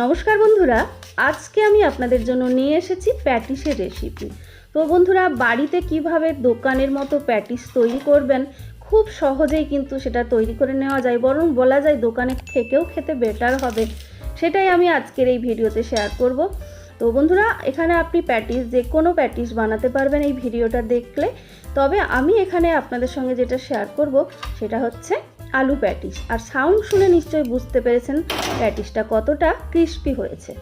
নমস্কার বন্ধুরা, আজকে আমি আপনাদের জন্য নিয়ে এসেছি প্যাটিসের রেসিপি তো বন্ধুরা, বাড়িতে কীভাবে দোকানের মতো প্যাটিস তৈরি করবেন, খুব সহজেই কিন্তু সেটা তৈরি করে নেওয়া যায়, বরং বলা যায় দোকানের থেকেও খেতে বেটার হবে। সেটাই আমি আজকের এই ভিডিওতে শেয়ার করব। তো বন্ধুরা, এখানে আপনি প্যাটিস, যে কোনো প্যাটিস বানাতে পারবেন এই ভিডিওটা দেখলে। তবে আমি এখানে আপনাদের সঙ্গে যেটা শেয়ার করব, সেটা হচ্ছে আলু প্যাটিস। আর সাউন্ড শুনে নিশ্চয়ই বুঝতে পেরেছেন প্যাটিসটা কতটা ক্রিস্পি হয়েছে।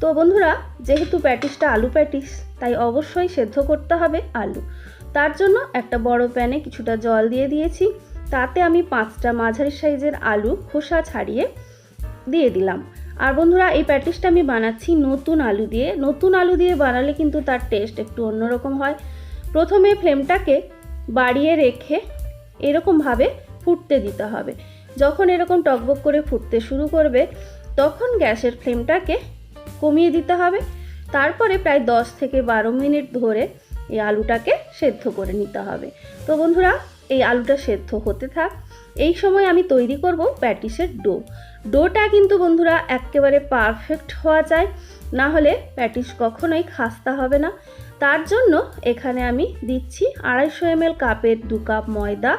তো বন্ধুরা, যেহেতু প্যাটিসটা আলু প্যাটিস, তাই অবশ্যই সেদ্ধ করতে হবে আলু। তার জন্য একটা বড় প্যানে কিছুটা জল দিয়ে দিয়েছি। তাতে আমি পাঁচটা মাঝারি সাইজের আলু খোসা ছাড়িয়ে দিয়ে দিলাম। আর বন্ধুরা, এই প্যাটিসটা আমি বানাচ্ছি নতুন আলু দিয়ে। নতুন আলু দিয়ে বানালে কিন্তু তার টেস্ট একটু অন্যরকম হয়। প্রথমে ফ্লেমটাকে বাড়িয়ে রেখে এরকমভাবে ফুটতে দিতে হবে। যখন এরকম টকবক করে ফুটতে শুরু করবে, তখন গ্যাসের ফ্লেমটাকে কমিয়ে দিতে হবে। তারপরে প্রায় দশ থেকে বারো মিনিট ধরে এই আলুটাকে সেদ্ধ করে নিতে হবে। তো বন্ধুরা, এই আলুটা সেদ্ধ হতে থাক। এই সময় আমি তৈরি করব প্যাটিসের ডো। ডোটা কিন্তু বন্ধুরা একেবারে পারফেক্ট হওয়া চাই। না হলে প্যাটিস কখনোই খাস্তা হবে না। তার জন্য এখানে আমি দিচ্ছি আড়াইশো এমএল কাপের দু কাপ ময়দা।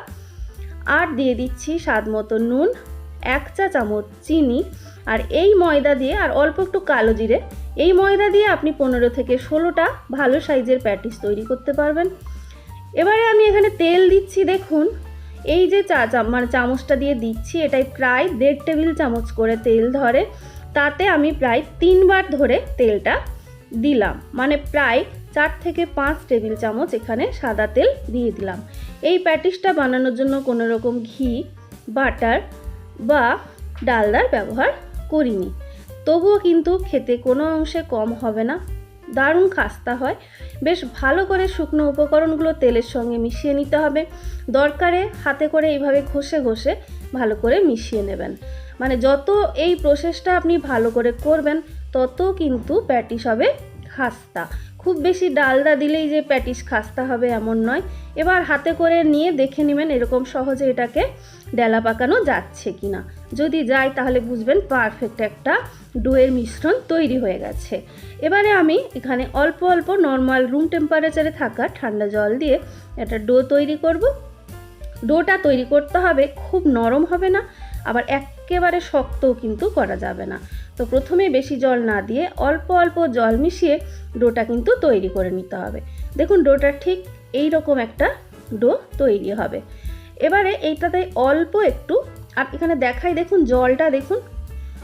আর দিয়ে দিচ্ছি স্বাদ মতো নুন, এক চা চামচ চিনি, আর এই ময়দা দিয়ে, আর অল্প একটু কালো জিরে, এই ময়দা দিয়ে আপনি পনেরো থেকে ষোলোটা ভালো সাইজের প্যাটিস তৈরি করতে পারবেন। এবারে আমি এখানে তেল দিচ্ছি, দেখুন। এই যে চা মানে চামচটা দিয়ে দিচ্ছি, এটাই প্রায় দেড় টেবিল চামচ করে তেল ধরে। তাতে আমি প্রায় তিনবার ধরে তেলটা দিলাম মানে প্রায় চার থেকে পাঁচ টেবিল চামচ এখানে সাদা তেল দিয়ে দিলাম। এই প্যাটিসটা বানানোর জন্য কোনো রকম ঘি, বাটার বা ডালদার ব্যবহার করিনি। তবুও কিন্তু খেতে কোনো অংশে কম হবে না। দারুণ খাস্তা হয়। বেশ ভালো করে শুকনো উপকরণগুলো তেলের সঙ্গে মিশিয়ে নিতে হবে। দরকারে হাতে করে এইভাবে ঘষে ঘষে ভালো করে মিশিয়ে নেবেন। মানে যত এই প্রসেসটা আপনি ভালো করে করবেন, তত কিন্তু প্যাটিস হবে খাস্তা। খুব বেশি ডালদা দিলেই যে প্যাটিস খাস্তা হবে এমন নয়। এবার হাতে করে নিয়ে দেখে নেবেন এরকম সহজে এটাকে ডেলা পাকানো যাচ্ছে কিনা। যদি যায় তাহলে বুঝবেন পারফেক্ট একটা ডোয়ের মিশ্রণ তৈরি হয়ে গেছে। এবারে আমি এখানে অল্প অল্প নর্মাল রুম টেম্পারেচারে থাকা ঠান্ডা জল দিয়ে একটা ডো তৈরি করব। ডোটা তৈরি করতে হবে, খুব নরম হবে না, আবার একেবারে শক্তও কিন্তু করা যাবে না। তো প্রথমে বেশি জল না দিয়ে অল্প অল্প জল মিশিয়ে ডোটা কিন্তু তৈরি করে নিতে হবে। দেখুন ডোটা ঠিক এই রকম একটা ডো তৈরি হবে। এবারে এইটাতে অল্প একটু, আর এখানে দেখাই দেখুন জলটা দেখুন,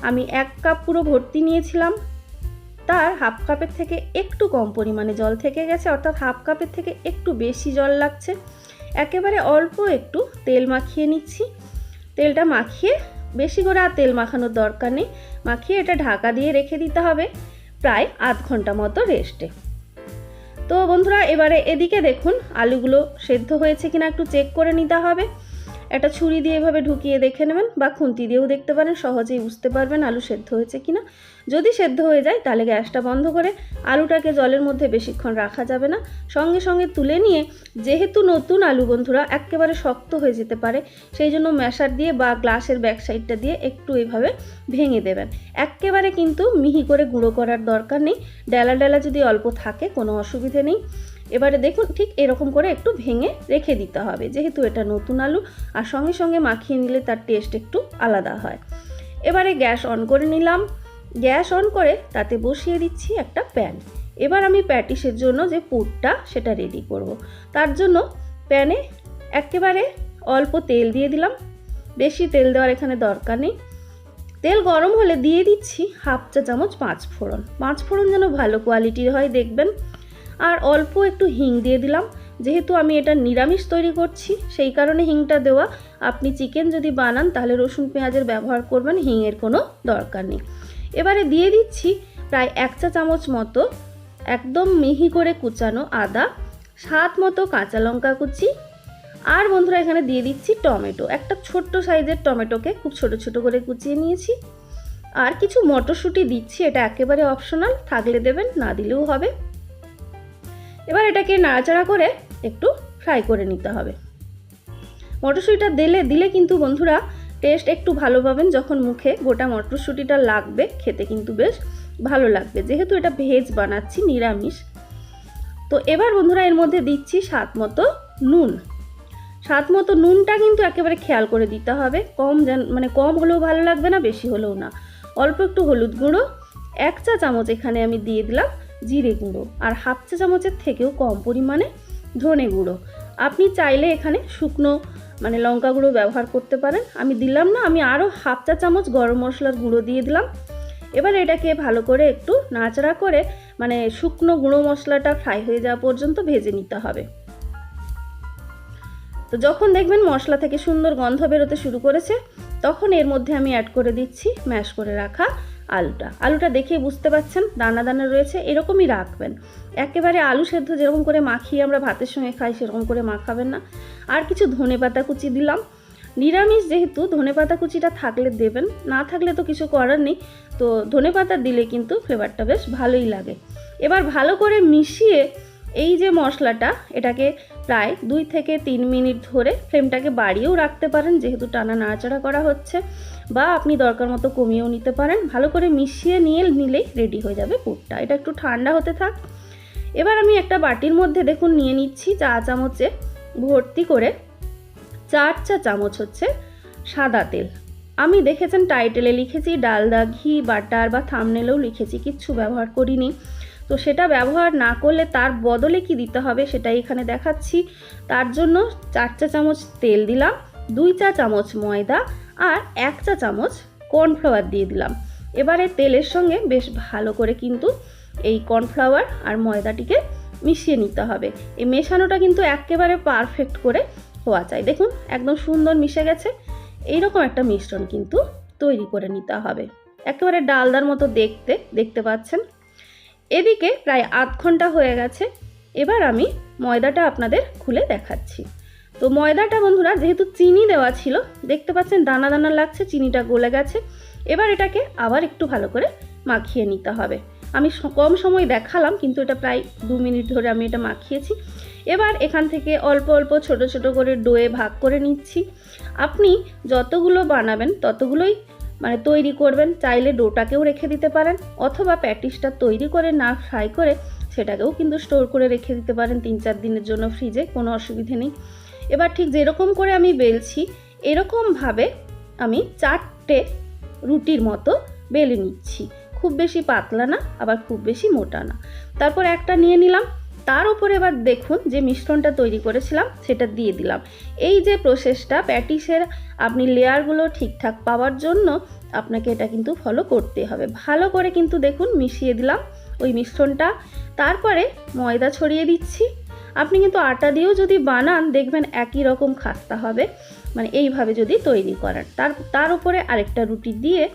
আমি এক কাপ পুরো ভর্তি নিয়েছিলাম। তার হাফ কাপের থেকে একটু কম পরিমাণে জল থেকে গেছে, অর্থাৎ হাফ কাপের থেকে একটু বেশি জল লাগছে। একেবারে অল্প একটু তেল মাখিয়ে নিচ্ছি। তেলটা মাখিয়ে বেশি করে আর তেল মাখানোর দরকার নেই। মাখিয়ে এটা ঢাকা দিয়ে রেখে দিতে হবে প্রায় আধ ঘণ্টা মতো রেস্টে। তো বন্ধুরা, এবারে এদিকে দেখুন, আলুগুলো সেদ্ধ হয়েছে কিনা একটু চেক করে নিতে হবে। একটা ছুরি দিয়ে এভাবে ঢুকিয়ে দেখে নেবেন বা খুন্তি দিয়েও দেখতে পারেন, সহজেই বুঝতে পারবেন আলু সেদ্ধ হয়েছে কিনা। যদি সেদ্ধ হয়ে যায়, তাহলে গ্যাসটা বন্ধ করে আলুটাকে জলের মধ্যে বেশিক্ষণ রাখা যাবে না। সঙ্গে সঙ্গে তুলে নিয়ে, যেহেতু নতুন আলু বন্ধুরা, একেবারে শক্ত হয়ে যেতে পারে, সেই জন্য ম্যাশার দিয়ে বা গ্লাসের ব্যাক সাইডটা দিয়ে একটু এভাবে ভেঙে দেবেন। একেবারে কিন্তু মিহি করে গুঁড়ো করার দরকার নেই। ডেলা ডেলা যদি অল্প থাকে, কোনো অসুবিধে নেই। এবারে দেখুন ঠিক এরকম করে একটু ভেঙে রেখে দিতে হবে। যেহেতু এটা নতুন আলু, আর সঙ্গে সঙ্গে মাখিয়ে নিলে তার টেস্ট একটু আলাদা হয়। এবারে গ্যাস অন করে নিলাম। গ্যাস অন করে তাতে বসিয়ে দিচ্ছি একটা প্যান। এবার আমি প্যাটিসের জন্য যে পুরটা, সেটা রেডি করব। তার জন্য প্যানে একেবারে অল্প তেল দিয়ে দিলাম। বেশি তেল দেওয়ার এখানে দরকার নেই। তেল গরম হলে দিয়ে দিচ্ছি হাফ চা চামচ পাঁচ ফোড়ন পাঁচ ফোড়ন যেন ভালো কোয়ালিটির হয়, দেখবেন। আর অল্প একটু হিং দিয়ে দিলাম। যেহেতু আমি এটা নিরামিষ তৈরি করছি, সেই কারণে হিংটা দেওয়া। আপনি চিকেন যদি বানান, তাহলে রসুন পেঁয়াজের ব্যবহার করবেন, হিংয়ের কোনো দরকার নেই। এবারে দিয়ে দিচ্ছি প্রায় এক চা চামচ মতো একদম মিহি করে কুচানো আদা, স্বাদ মতো কাঁচা লঙ্কা কুচি। আর বন্ধুরা, এখানে দিয়ে দিচ্ছি টমেটো। একটা ছোট্ট সাইজের টমেটোকে খুব ছোট ছোট করে কুচিয়ে নিয়েছি। আর কিছু মটরশুঁটি দিচ্ছি, এটা একেবারে অপশনাল। থাকলে দেবেন, না দিলেও হবে। এবার এটাকে নাড়াচাড়া করে একটু ফ্রাই করে নিতে হবে। মটরশুঁটিটা দিলে দিলে কিন্তু বন্ধুরা টেস্ট একটু ভালো পাবেন। যখন মুখে গোটা মটরশুঁটিটা লাগবে, খেতে কিন্তু বেশ ভালো লাগবে। যেহেতু এটা ভেজ বানাচ্ছি, নিরামিষ। তো এবার বন্ধুরা এর মধ্যে দিচ্ছি স্বাদ মতো নুন। স্বাদ মতো নুনটা কিন্তু একেবারে খেয়াল করে দিতে হবে। কম যেন মানে কম হলেও ভালো লাগবে না, বেশি হলেও না। অল্প একটু হলুদ গুঁড়ো, এক চা চামচ এখানে আমি দিয়ে দিলাম। জিরে গুঁড়ো আর হাফ চা চামচের থেকেও কম পরিমাণে ধনে গুঁড়ো। আপনি চাইলে এখানে শুকনো মানে লঙ্কা গুঁড়ো ব্যবহার করতে পারেন। আমি দিলাম না, আমি আরও হাফ চা চামচ গরম মশলার গুঁড়ো দিয়ে দিলাম। এবার এটাকে ভালো করে একটু নাচড়া করে মানে শুকনো গুঁড়ো মশলাটা ফ্রাই হয়ে যাওয়া পর্যন্ত ভেজে নিতে হবে। তো যখন দেখবেন মশলা থেকে সুন্দর গন্ধ বেরোতে শুরু করেছে, তখন এর মধ্যে আমি অ্যাড করে দিচ্ছি ম্যাশ করে রাখা আলুটা। আলুটা দেখেই বুঝতে পারছেন দানা দানা রয়েছে, এরকমই রাখবেন। একেবারে আলু সেদ্ধ যেরকম করে মাখিয়ে আমরা ভাতের সঙ্গে খাই, সেরকম করে মাখাবেন না। আর কিছু ধনে পাতা কুচি দিলাম। নিরামিষ যেহেতু, ধনে পাতা কুচিটা থাকলে দেবেন, না থাকলে তো কিছু করার নেই। তো ধনে পাতা দিলে কিন্তু ফ্লেভারটা বেশ ভালোই লাগে। এবার ভালো করে মিশিয়ে এই যে মশলাটা, এটাকে প্রায় দুই থেকে তিন মিনিট ধরে ফ্লেমটাকে বাড়িয়েও রাখতে পারেন, যেহেতু টানা নাড়াচাড়া করা হচ্ছে, বা আপনি দরকার মতো কমিয়েও নিতে পারেন। ভালো করে মিশিয়ে নিয়ে নিলেই রেডি হয়ে যাবে পুরটা। এটা একটু ঠান্ডা হতে থাক। এবার আমি একটা বাটির মধ্যে দেখুন নিয়ে নিচ্ছি চা চামচে। ভর্তি করে চার চা চামচ হচ্ছে সাদা তেল। আমি দেখেছেন টাইটেলে লিখেছি, ডালদা, ঘি, বাটার বা থামনেলেও লিখেছি, কিচ্ছু ব্যবহার করিনি। তো সেটা ব্যবহার না করলে তার বদলে কি দিতে হবে সেটা এখানে দেখাচ্ছি। তার জন্য চার চা চামচ তেল দিলাম, দুই চা চামচ ময়দা আর এক চা চামচ কর্নফ্লাওয়ার দিয়ে দিলাম। এবারে তেলের সঙ্গে বেশ ভালো করে কিন্তু এই কর্নফ্লাওয়ার আর ময়দাটিকে মিশিয়ে নিতে হবে। এই মেশানোটা কিন্তু একেবারে পারফেক্ট করে হওয়া চাই। দেখুন, একদম সুন্দর মিশে গেছে। এইরকম একটা মিশ্রণ কিন্তু তৈরি করে নিতে হবে। একেবারে ডালদার মতো দেখতে দেখতে পাচ্ছেন? এদিকে প্রায় আধ ঘণ্টা হয়ে গেছে। এবার আমি ময়দাটা আপনাদের খুলে দেখাচ্ছি। তো ময়দাটা বন্ধুরা, যেহেতু চিনি দেওয়া ছিল, দেখতে পাচ্ছেন দানা দানা লাগছে, চিনিটা গলে গেছে। এবার এটাকে আবার একটু ভালো করে মাখিয়ে নিতে হবে। আমি কম সময় দেখালাম, কিন্তু এটা প্রায় দু মিনিট ধরে আমি এটা মাখিয়েছি। এবার এখান থেকে অল্প অল্প ছোট ছোট করে ডোয়ে ভাগ করে নিচ্ছি। আপনি যতগুলো বানাবেন, ততগুলোই মানে তৈরি করবেন, চাইলে ডোটাকেও রেখে দিতে পারেন, অথবা প্যাটিসটা তৈরি করে না ফ্রাই করে সেটাকেও কিন্তু স্টোর করে রেখে দিতে পারেন তিন চার দিনের জন্য ফ্রিজে, কোনো অসুবিধে নেই। এবার ঠিক যেরকম করে আমি বেলছি, এরকমভাবে আমি চারটে রুটির মতো বেলে নিচ্ছি। খুব বেশি পাতলা না, আবার খুব বেশি মোটা না। তারপর একটা নিয়ে নিলাম তার উপরে এবার দেখুন যে মিশ্রণটা তৈরি করেছিলাম, সেটা দিয়ে দিলাম। এই যে প্রসেসটা প্যাটিসের আপনি লেয়ারগুলো ঠিকঠাক পাওয়ার জন্য আপনাকে এটা কিন্তু ফলো করতে হবে। ভালো করে কিন্তু দেখুন মিশিয়ে দিলাম ওই মিশ্রণটা। তারপরে ময়দা ছড়িয়ে দিচ্ছি। আপনি কিন্তু আটা দিয়েও যদি বানান, দেখবেন একই রকম খাস্তা হবে। মানে এইভাবে যদি তৈরি করেন তার তার উপরে আরেকটা রুটি দিয়ে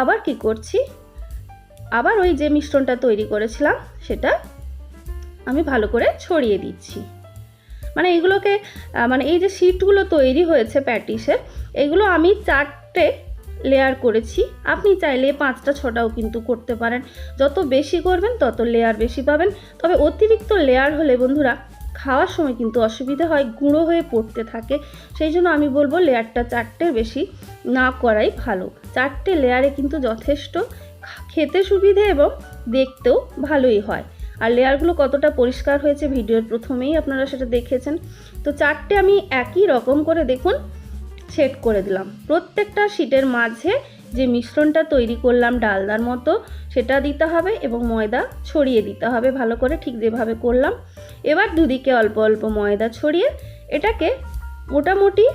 আবার কি করছি? আবার ওই যে মিশ্রণটা তৈরি করেছিলাম, সেটা আমি ভালো করে ছড়িয়ে দিচ্ছি। মানে এগুলোকে মানে এই যে শিটগুলো তৈরি হয়েছে প্যাটিসের, এগুলো আমি চারটে লেয়ার করেছি। আপনি চাইলে পাঁচটা, ছটাও কিন্তু করতে পারেন। যত বেশি করবেন, তত লেয়ার বেশি পাবেন। তবে অতিরিক্ত লেয়ার হলে বন্ধুরা, খাওয়ার সময় কিন্তু অসুবিধা হয়, গুঁড়ো হয়ে পড়তে থাকে। সেই জন্য আমি বলব লেয়ারটা চারটের বেশি না করাই ভালো। চারটে লেয়ারে কিন্তু যথেষ্ট খেতে সুবিধে এবং দেখতেও ভালোই হয়। আর লেয়ারগুলো কতটা পরিষ্কার হয়েছে ভিডিওর প্রথমেই আপনারা সেটা দেখেছেন। তো চারটে আমি একই রকম করে দেখুন সেট করে দিলাম। প্রত্যেকটা শিটের মাঝে যে মিশ্রণটা তৈরি করলাম ডালদার মতো, সেটা দিতে হবে এবং ময়দা ছড়িয়ে দিতে হবে ভালো করে ঠিক যেভাবে করলাম। এবার দুদিকে অল্প অল্প ময়দা ছড়িয়ে এটাকে মোটামুটি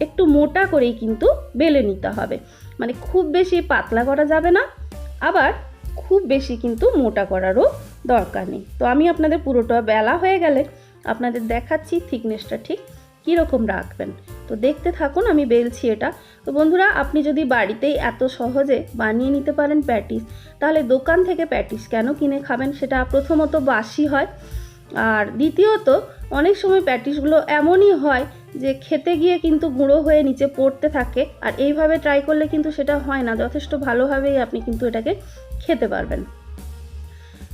একটু মোটা করেই কিন্তু বেলে নিতে হবে। মানে খুব বেশি পাতলা করা যাবে না। আবার খুব বেশি কিন্তু মোটা করারও দরকার নেই। তো আমি আপনাদের পুরোটা বেলা হয়ে গেলে আপনাদের দেখাচ্ছি থিকনেসটা ঠিক কীরকম রাখবেন। তো দেখতে থাকুন, আমি বেলছি এটা। তো বন্ধুরা, আপনি যদি বাড়িতেই এত সহজে বানিয়ে নিতে পারেন প্যাটিস, তাহলে দোকান থেকে প্যাটিস কেন কিনে খাবেন? সেটা প্রথমত বাসি হয়। আর দ্বিতীয়ত, অনেক সময় প্যাটিসগুলো এমনই হয় যে খেতে গিয়ে কিন্তু গুঁড়ো হয়ে নিচে পড়তে থাকে, আর এইভাবে ট্রাই করলে কিন্তু সেটা হয় না। যথেষ্ট ভালোভাবেই আপনি কিন্তু এটাকে খেতে পারবেন।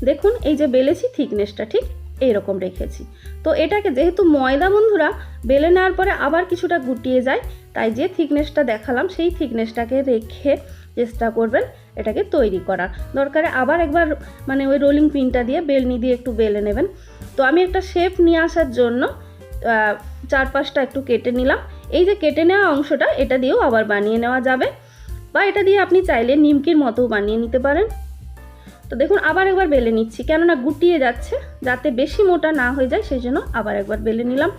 দেখুন, এই যে বেলেছি থিকনেসটা ঠিক এইরকম রেখেছি। তো এটাকে যেহেতু ময়দা বন্ধুরা, বেলে নেওয়ার পরে আবার কিছুটা গুটিয়ে যায়, তাই যে থিকনেসটা দেখালাম, সেই থিকনেসটাকে রেখে চেষ্টা করবেন এটাকে তৈরি করার। দরকারে আবার একবার মানে ওই রোলিং পিনটা দিয়ে বেলনি দিয়ে একটু বেলে নেবেন। তো আমি একটা শেপ নিয়ে আসার জন্য চারপাশটা একটু কেটে নিলাম। এই যে কেটে নেওয়া অংশটা, এটা দিয়েও আবার বানিয়ে নেওয়া যাবে। বা এটা দিয়ে আপনি চাইলে নিমকির মতো বানিয়ে নিতে পারেন। তো দেখুন, আবার একবার বেলে নিচ্ছি। কেননা গুটিয়ে যাচ্ছে, যাতে বেশি মোটা না হয়ে যায়, সেই জন্য আবার একবার বেলে নিলাম।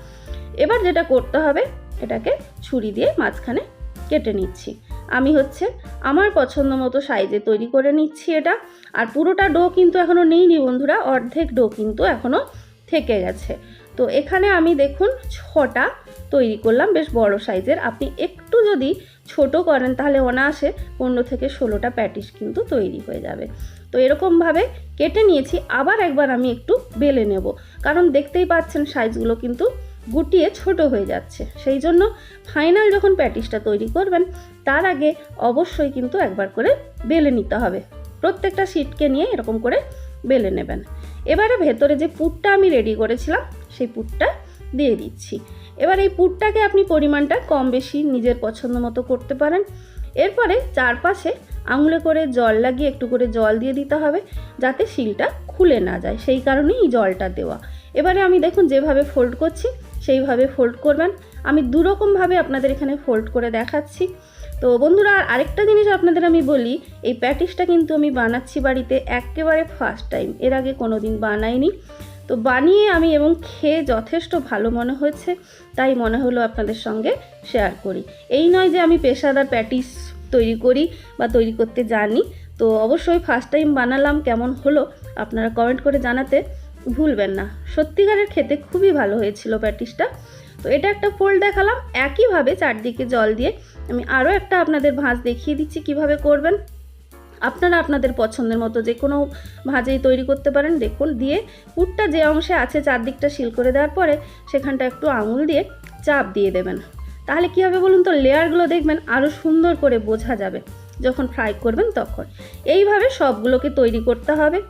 এবার যেটা করতে হবে, এটাকে ছুরি দিয়ে মাঝখানে কেটে নিচ্ছি। আমি হচ্ছে আমার পছন্দ মতো সাইজে তৈরি করে নিচ্ছি এটা। আর পুরোটা ডো কিন্তু এখনও নেইনি বন্ধুরা, অর্ধেক ডো কিন্তু এখনও থেকে গেছে। তো এখানে আমি দেখুন ছটা তৈরি করলাম, বেশ বড় সাইজের। আপনি একটু যদি ছোট করেন তাহলে অনায়াসে পনেরো থেকে ষোলোটা প্যাটিস কিন্তু তৈরি হয়ে যাবে। তো এরকমভাবে কেটে নিয়েছি, আবার একবার আমি একটু বেলে নেব। কারণ দেখতেই পাচ্ছেন সাইজগুলো কিন্তু গুটিয়ে ছোট হয়ে যাচ্ছে। সেই জন্য ফাইনাল যখন প্যাটিসটা তৈরি করবেন, তার আগে অবশ্যই কিন্তু একবার করে বেলে নিতে হবে। প্রত্যেকটা শিটকে নিয়ে এরকম করে বেলে নেবেন। এবারে ভেতরে যে পুরটা আমি রেডি করেছিলাম সেই পুরটা দিয়ে দিচ্ছি। এবার এই পুরটাকে আপনি পরিমাণটা কম বেশি নিজের পছন্দ মতো করতে পারেন। এরপরে চারপাশে আঙুলে করে জল লাগিয়ে একটু করে জল দিয়ে দিতে হবে যাতে শিলটা খুলে না যায়। সেই কারণেই এই জলটা দেওয়া। এবারে আমি দেখুন যেভাবে ফোল্ড করছি, সেইভাবে ফোল্ড করবেন। আমি দুরকমভাবে আপনাদের এখানে ফোল্ড করে দেখাচ্ছি। তো বন্ধুরা, আর আরেকটা জিনিস আপনাদের আমি বলি, এই প্যাটিসটা কিন্তু আমি বানাচ্ছি বাড়িতে একেবারে ফার্স্ট টাইম এর আগে কোনো দিন বানাইনি। তো বানিয়ে আমি এবং খেয়ে যথেষ্ট ভালো মনে হয়েছে, তাই মনে হলো আপনাদের সঙ্গে শেয়ার করি। এই নয় যে আমি পেশাদার প্যাটিস তৈরি করি বা তৈরি করতে জানি, তো অবশ্যই ফার্স্ট টাইম বানালাম কেমন হলো আপনারা কমেন্ট করে জানাতে ভুলবেন না। সত্যিকারের খেতে খুবই ভালো হয়েছিল প্যাটিসটা তো এটা একটা ফোল্ড দেখালাম, একইভাবে চারদিকে জল দিয়ে আমি আরও একটা আপনাদের ভাঁজ দেখিয়ে দিচ্ছি কীভাবে করবেন। আপনারা আপনাদের পছন্দের মতো যে কোনো ভাজেই তৈরি করতে পারেন। দেখুন, দিয়ে পুরটা যে অংশে আছে চারদিকটা সিল করে দেওয়ার পরে সেখানটা একটু আঙুল দিয়ে চাপ দিয়ে দেবেন। তাহলে কী হবে বলুন তো? লেয়ারগুলো দেখবেন আরও সুন্দর করে বোঝা যাবে। যখন ফ্রাই করবেন তখন। এইভাবে সবগুলোকে তৈরি করতে হবে।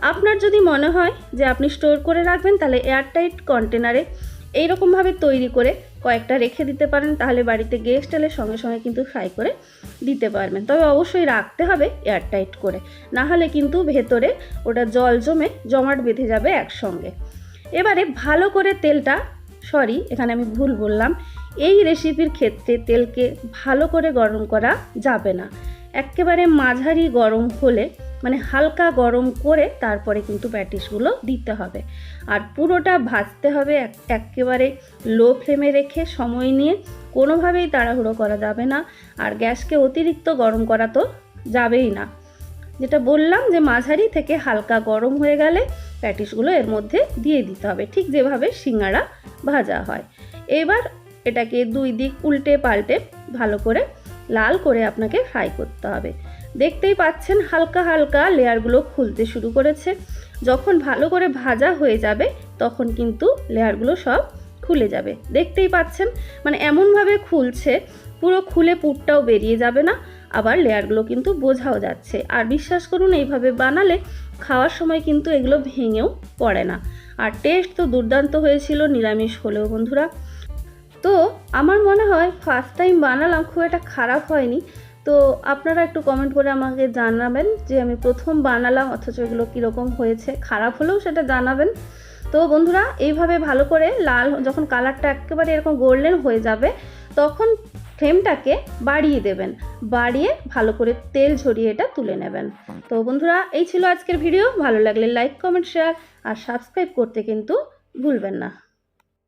আপনার যদি মনে হয় যে আপনি স্টোর করে রাখবেন, তাহলে এয়ারটাইট কন্টেনারে এইরকমভাবে তৈরি করে কয়েকটা রেখে দিতে পারেন, তাহলে বাড়িতে গেস্ট এলে সঙ্গে সঙ্গে কিন্তু ফ্রাই করে দিতে পারবেন। তবে অবশ্যই রাখতে হবে এয়ারটাইট করে, না হলে কিন্তু ভেতরে ওটা জল জমে জমাট বেঁধে যাবে একসঙ্গে। এবারে ভালো করে তেলটা সরি এখানে আমি ভুল বললাম, এই রেসিপির ক্ষেত্রে তেলকে ভালো করে গরম করা যাবে না। একেবারে মাঝারি গরম হলে মানে হালকা গরম করে তারপরে কিন্তু প্যাটিসগুলো দিতে হবে। আর পুরোটা ভাজতে হবে এক- একেবারে লো ফ্লেমে রেখে সময় নিয়ে কোনোভাবেই তাড়াহুড়ো করা যাবে না। আর গ্যাসকে অতিরিক্ত গরম করা তো যাবেই না। যেটা বললাম যে মাঝারি থেকে হালকা গরম হয়ে গেলে প্যাটিসগুলো এর মধ্যে দিয়ে দিতে হবে, ঠিক যেভাবে সিঙ্গাড়া ভাজা হয়। এবার এটাকে দুই দিক উল্টে পাল্টে ভালো করে লাল করে আপনাকে ফ্রাই করতে হবে। দেখতেই পাচ্ছেন হালকা হালকা লেয়ারগুলো খুলতে শুরু করেছে। যখন ভালো করে ভাজা হয়ে যাবে, তখন কিন্তু লেয়ারগুলো সব খুলে যাবে। দেখতেই পাচ্ছেন মানে এমনভাবে খুলছে, পুরো খুলে পুরটাও বেরিয়ে যাবে না, আবার লেয়ারগুলো কিন্তু বোঝাও যাচ্ছে। আর বিশ্বাস করুন, এইভাবে বানালে খাওয়ার সময় কিন্তু এগুলো ভেঙেও পড়ে না। আর টেস্ট তো দুর্দান্ত হয়েছিল, নিরামিষ হলেও বন্ধুরা। তো আমার মনে হয় ফার্স্ট টাইম বানালাম, খুব একটা খারাপ হয়নি। তো আপনারা একটু কমেন্ট করে আমাকে জানাবেন যে আমি প্রথম বানালাম, অথচ এগুলো কীরকম হয়েছে। খারাপ হলেও সেটা জানাবেন। তো বন্ধুরা, এইভাবে ভালো করে লাল, যখন কালারটা একেবারে এরকম গোল্ডেন হয়ে যাবে, তখন ফ্লেমটাকে বাড়িয়ে দেবেন। বাড়িয়ে ভালো করে তেল ঝরিয়ে এটা তুলে নেবেন। তো বন্ধুরা, এই ছিল আজকের ভিডিও। ভালো লাগলে লাইক কমেন্ট শেয়ার আর সাবস্ক্রাইব করতে কিন্তু ভুলবেন না।